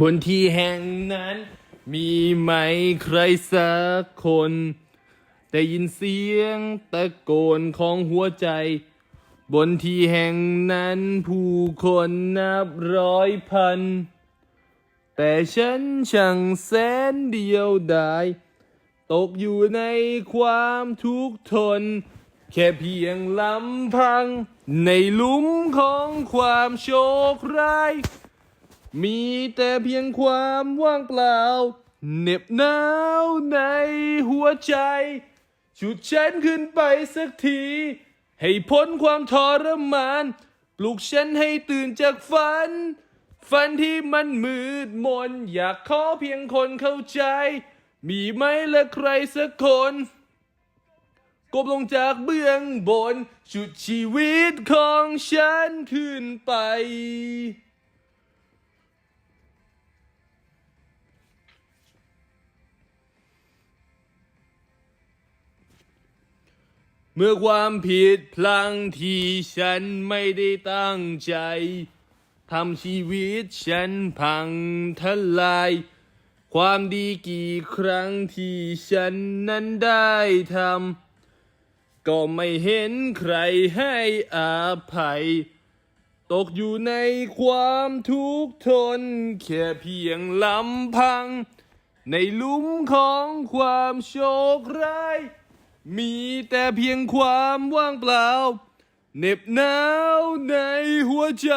บนที่แห่งนั้น มีไหมใครสักคนได้ยินเสียงตะโกนของหัวใจ บนที่แห่งนั้นผู้คนนับร้อยพัน แต่ฉันช่างแสนเดียวดายตกอยู่ในความทุกข์ทน แค่เพียงลำพัง ในหลุมของความโชคร้าย มีแต่เพียงความว่างเปล่าเหน็บหนาวในหัวใจ ชุดฉันขึ้นไปสักที ให้พ้นความทรมาน ปลุกฉันให้ตื่นจากฝัน ฝันที่มันมืดมน อยากขอเพียงคนเข้าใจ มีไหมละใครสักคนกบลงจากเบื้องบน ชุดชีวิตของฉันขึ้นไป เมื่อความผิดพลังที่ฉันไม่ได้ตั้งใจทำชีวิตฉันพังทลาย ความดีกี่ครั้งที่ฉันนั้นได้ทำก็ไม่เห็นใครให้อภัย ตกอยู่ในความทุกข์ทน แค่เพียงลำพัง ในลุ่มของความโชคร้าย มีแต่เพียงความว่างเปล่าเหน็บหนาวในหัวใจ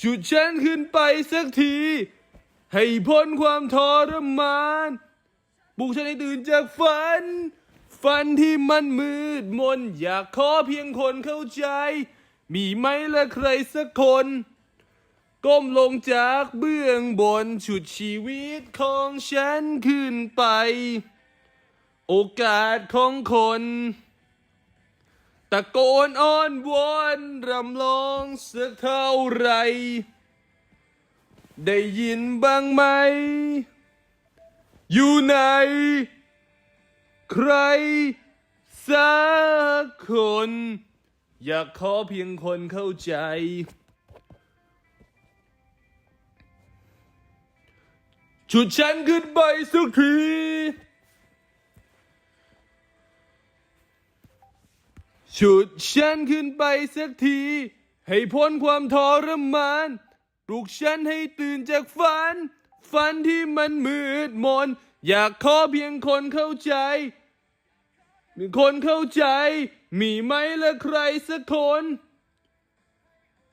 ชุดฉันขึ้นไปสักที ให้พ้นความทรมานปลุกฉันให้ตื่นจากฝัน ฝันที่มันมืดมน อยากขอเพียงคนเข้าใจ มีไหมละใครสักคน ก้มลงจากเบื้องบนชุดชีวิตของฉันขึ้นไป โอกาสของคน ตะโกนอ้อนวอนรำลองสักเท่าไร ได้ยินบ้างไหม อยู่ไหน ใคร สักคน อยากขอเพียงคนเข้าใจ ชุดฉันขึ้นไปสักที ชุดฉันขึ้นไปสักที ให้พ้นความทรมานปลุกฉันให้ตื่นจากฝัน ฝันที่มันมืดมน อยากขอเพียงคนเข้าใจ มีคนเข้าใจ มีไหมละใครสักคน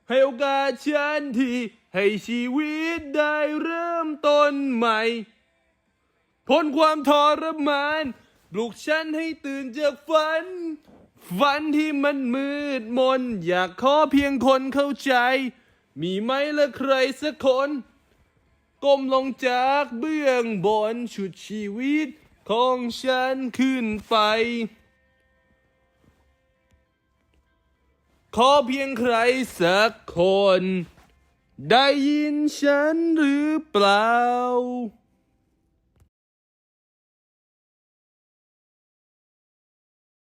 ให้โอกาสฉันที ให้ชีวิตได้เริ่มต้นใหม่ พ้นความทรมานปลุกฉันให้ตื่นจากฝัน ฝันที่มันมืดมน อยากขอเพียงคนเข้าใจ มีไหมละใครสักคน ก้มลงจากเบื้องบนชุดชีวิตของฉันขึ้นไป ขอเพียงใครสักคน ได้ยินฉันหรือเปล่า